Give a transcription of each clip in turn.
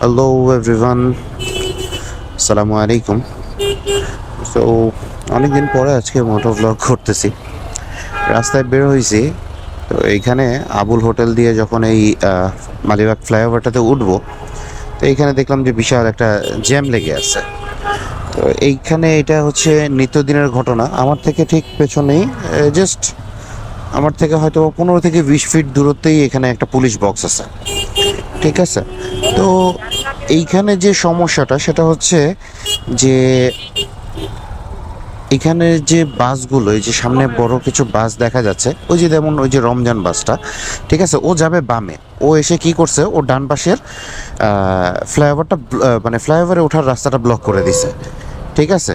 Hello everyone আসসালামু আলাইকুম so অনেকদিন পরে আজকে মোটর ব্লগ করতেছি। রাস্তায় বের হয়েছি তো এইখানে আবুল হোটেল দিয়ে যখন এই মালিবাগ ফ্লাইওভারটাতে উঠবো, তো এইখানে দেখলাম যে বিশাল একটা জ্যাম লেগে আছে। তো এইখানে এটা হচ্ছে নিত্যদিনের ঘটনা। আমার থেকে ঠিক পেছনেই জাস্ট আমার থেকে হয়তো পনেরো থেকে বিশ ফিট দূরত্বেই এখানে একটা পুলিশ বক্স আছে। ঠিক আছে? তো এইখানে যে সমস্যাটা, সেটা হচ্ছে যে এখানে যে বাসগুলো, এই যে সামনে বড় কিছু বাস দেখা যাচ্ছে, ওই যে যেমন ওই যে রমজান বাসটা, ঠিক আছে? ও যাবে বামে। ও এসে কি করছে? ও ডান পাশের ফ্লাইওভারটা মানে ফ্লাইওভারে ওঠার রাস্তাটা ব্লক করে দিছে। ঠিক আছে?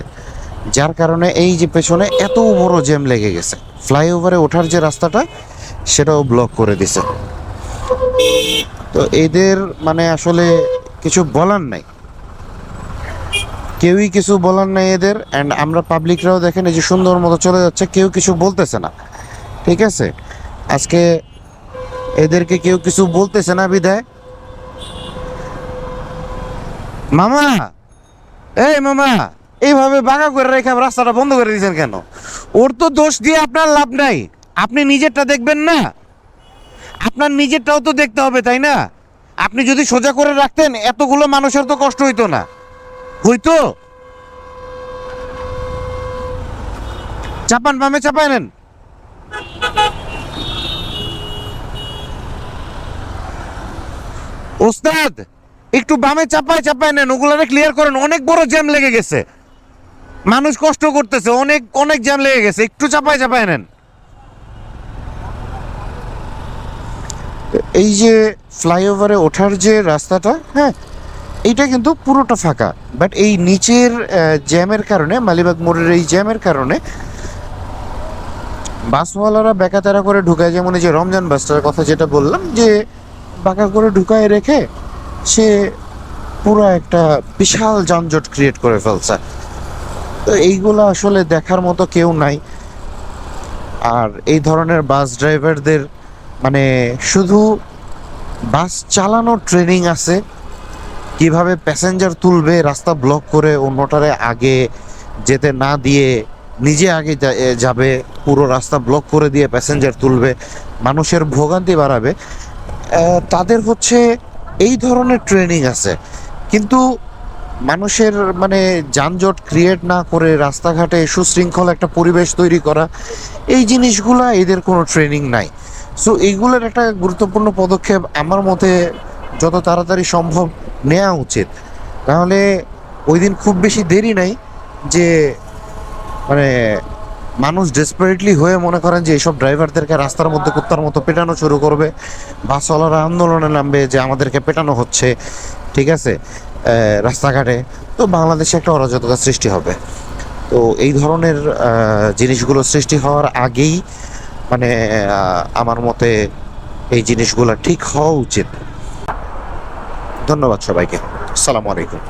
যার কারণে এই যে পেছনে এত বড় জ্যাম লেগে গেছে। ফ্লাইওভারে ওঠার যে রাস্তাটা, সেটাও ব্লক করে দিছে। তো এদের মানে আসলে কিছু বলার নাই। কেউই কিছু বলার নাই এদের অ্যান্ড আমরা পাবলিকরাও দেখেন, এই যে সুন্দর মতো চলে যাচ্ছে, কেউ কিছু বলতেছে না। ঠিক আছে? আজকে এদেরকে কেউ কিছু বলতেছে না বিদায় মামা! এই মামা! এইভাবে বাঁকা করে রেখে রাস্তাটা বন্ধ করে দিয়েছেন কেন? ওর তো দোষ দিয়ে আপনার লাভ নাই। আপনি নিজেরটা দেখবেন না। আপনার নিজেরটাও তো দেখতে হবে, তাই না? আপনি যদি সোজা করে রাখতেন, এতগুলো মানুষের তো কষ্ট হইতো না। হইতো? চাপান, বামে চাপায় নেন। ওস্তাদ, একটু বামে চাপায় চাপায় নেন। ওগুলারে ক্লিয়ার করেন। অনেক বড় জ্যাম লেগে গেছে। মানুষ কষ্ট করতেছে, অনেক অনেক জ্যাম লেগে গেছে, একটু চাপায় চাপায় নেন। এই যে ফ্লাইওভারে ওঠার যে রাস্তাটা হ্যাঁ এইটা কিন্তু পুরোটা ফাঁকা। বাট এই নিচের জ্যামের কারণে, মালিবাগ মোড়ের এই জ্যামের কারণে, বাসওয়ালারা বেকাতারা করে ঢুকায়, যেমন এই যে রমজান বাসটার কথা যেটা বললাম, যে বাঁকা করে ঢুকায় রেখে সে পুরো একটা বিশাল যানজট ক্রিয়েট করে ফেলছে। তো এইগুলো আসলে দেখার মতো কেউ নাই। আর এই ধরনের বাস ড্রাইভারদের মানে শুধু বাস চালানোর ট্রেনিং আছে, কীভাবে প্যাসেঞ্জার তুলবে, রাস্তা ব্লক করে অন্যটারে আগে যেতে না দিয়ে নিজে আগে যাবে, পুরো রাস্তা ব্লক করে দিয়ে প্যাসেঞ্জার তুলবে, মানুষের ভোগান্তি বাড়াবে। তাদের হচ্ছে এই ধরনের ট্রেনিং আছে। কিন্তু মানুষের মানে যানজট ক্রিয়েট না করে রাস্তাঘাটে সুশৃঙ্খল একটা পরিবেশ তৈরি করা, এই জিনিসগুলো এদের কোনো ট্রেনিং নাই। সো এইগুলোর একটা গুরুত্বপূর্ণ পদক্ষেপ আমার মতে যত তাড়াতাড়ি সম্ভব নেওয়া উচিত। তাহলে ওই দিন খুব বেশি দেরি নাই যে মানে মানুষ ডেসপারেটলি হয়ে মনে করেন যে এইসব ড্রাইভারদেরকে রাস্তার মধ্যে কুত্তার মতো পেটানো শুরু করবে। বাসওয়ালারা আন্দোলনে নামবে যে আমাদেরকে পেটানো হচ্ছে, ঠিক আছে? রাস্তাঘাটে। তো বাংলাদেশে একটা অরাজকতা সৃষ্টি হবে। তো এই ধরনের জিনিসগুলো সৃষ্টি হওয়ার আগেই মানে আমার মতে এই জিনিসগুলো ঠিক হওয়া উচিত। ধন্যবাদ সবাইকে। আসসালামু আলাইকুম।